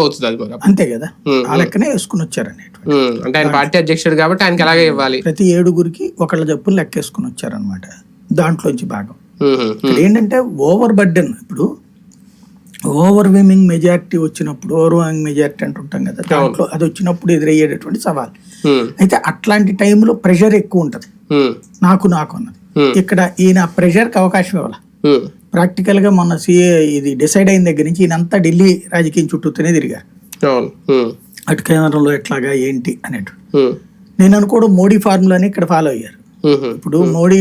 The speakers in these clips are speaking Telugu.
అవుతుంది అది మరి అంతే కదా? ఆ లెక్కనే వేసుకుని వచ్చారు అనేటువంటి అంటే ఆయన పార్టీ అధ్యక్షుడు కాబట్టి ఆయనకి అలాగే ఇవ్వాలి. ప్రతి ఏడుగురికి ఒకళ్ళ జప్పులు లెక్కేసుకుని వచ్చారనమాట దాంట్లోంచి భాగం. ఇక్కడ ఏంటంటే ఓవర్ బర్డెన్ ఇప్పుడు ఓవర్ విమింగ్ మెజారిటీ వచ్చినప్పుడు ఓవర్ విమింగ్ మెజారిటీ అంటుంటాం కదా దాంట్లో అది వచ్చినప్పుడు ఎదురయ్యేటటువంటి సవాల్. అయితే అట్లాంటి టైంలో ప్రెషర్ ఎక్కువ ఉంటుంది. నాకు నాకు అన్నది. ఇక్కడ ఈయన ప్రెషర్కి అవకాశం ఇవ్వాలి? ఉమ్, ప్రాక్టికల్గా మొన్న సీఏ ఇది డిసైడ్ అయిన దగ్గర నుంచి ఈయనంతా ఢిల్లీ రాజకీయం చుట్టూతోనే ఉమ్, అటు కేంద్రంలో ఎట్లాగా ఏంటి అనేటు. ఉమ్, నేను అనుకోవడం మోడీ ఫార్ములాని ఇక్కడ ఫాలో అయ్యారు. ఇప్పుడు మోడీ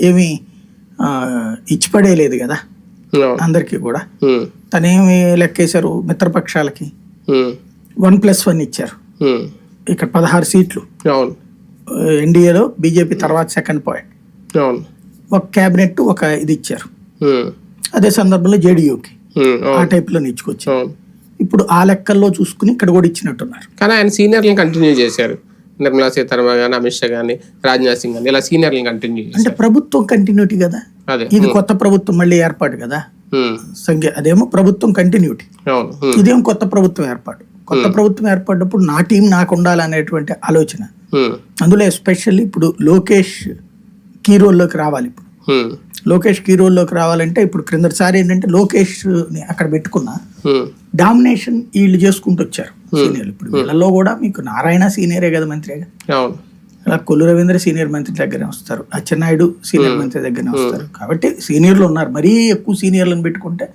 ఏమి ఇచ్చిపడేయలేదు కదా అందరికీ కూడా. తనేమి లెక్కేశారు మిత్రపక్షాలకి? వన్ ప్లస్ వన్ ఇచ్చారు. ఇక్కడ పదహారు సీట్లు. ఎన్డీఏలో బీజేపీ తర్వాత సెకండ్ పాయింట్. ఒక క్యాబినెట్ ఒక ఇది ఇచ్చారు. అదే సందర్భంలో జేడీయూకి ఆ టైప్లో ఇచ్చుకొచ్చారు అవును. ఇప్పుడు ఆ లెక్కల్లో చూసుకుని ఇక్కడ కూడా ఇచ్చినట్టున్నారు. కానీ ఆయన సీనియర్లను కంటిన్యూ చేశారు. నిర్మలా సీతారామన్ కానీ అమిత్ షా కానీ రాజ్నాథ్ సింగ్ కానీ ఇలా సీనియర్లను కంటిన్యూ అంటే ప్రభుత్వం కంటిన్యూటీ కదా? ఇది కొత్త ప్రభుత్వం మళ్ళీ ఏర్పాటు కదా? సంఖ్య అదేమో ప్రభుత్వం కంటిన్యూటీ. ఇదేమో కొత్త ప్రభుత్వం ఏర్పాటు. కొత్త ప్రభుత్వం ఏర్పడినప్పుడు నా టీం నాకు ఉండాలనేటువంటి ఆలోచన. అందులో ఎస్పెషల్లీ ఇప్పుడు లోకేష్ కీ రోల్లోకి రావాలి ఇప్పుడు. లోకేష్ కీ రోల్లోకి రావాలంటే ఇప్పుడు క్రిందటిసారి ఏంటంటే లోకేష్ని అక్కడ పెట్టుకున్న ఉమ్, డామినేషన్ వీళ్ళు చేసుకుంటూ వచ్చారు సీనియర్లు. ఇప్పుడు వీళ్ళలో కూడా మీకు నారాయణ సీనియరే కదా మంత్రిగా అవును. అలా కొల్లు రవీంద్ర సీనియర్ మంత్రి దగ్గరనే వస్తారు. అచ్చెన్నాయుడు సీనియర్ మంత్రి దగ్గరనే వస్తారు. కాబట్టి సీనియర్లు ఉన్నారు. మరీ ఎక్కువ సీనియర్లను పెట్టుకుంటే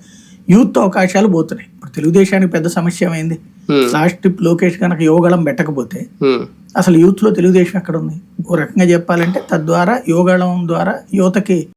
యూత్ అవకాశాలు పోతున్నాయి. ఇప్పుడు తెలుగుదేశానికి పెద్ద సమస్య ఏమైంది? Hmm. లాస్ట్ ట్రిప్ లోకేష్ కనుక యోగళం పెట్టకపోతే అసలు యూత్లో తెలుగుదేశం ఎక్కడ ఉంది ఓ రకంగా చెప్పాలంటే తద్వారా యోగళం ద్వారా యువతకి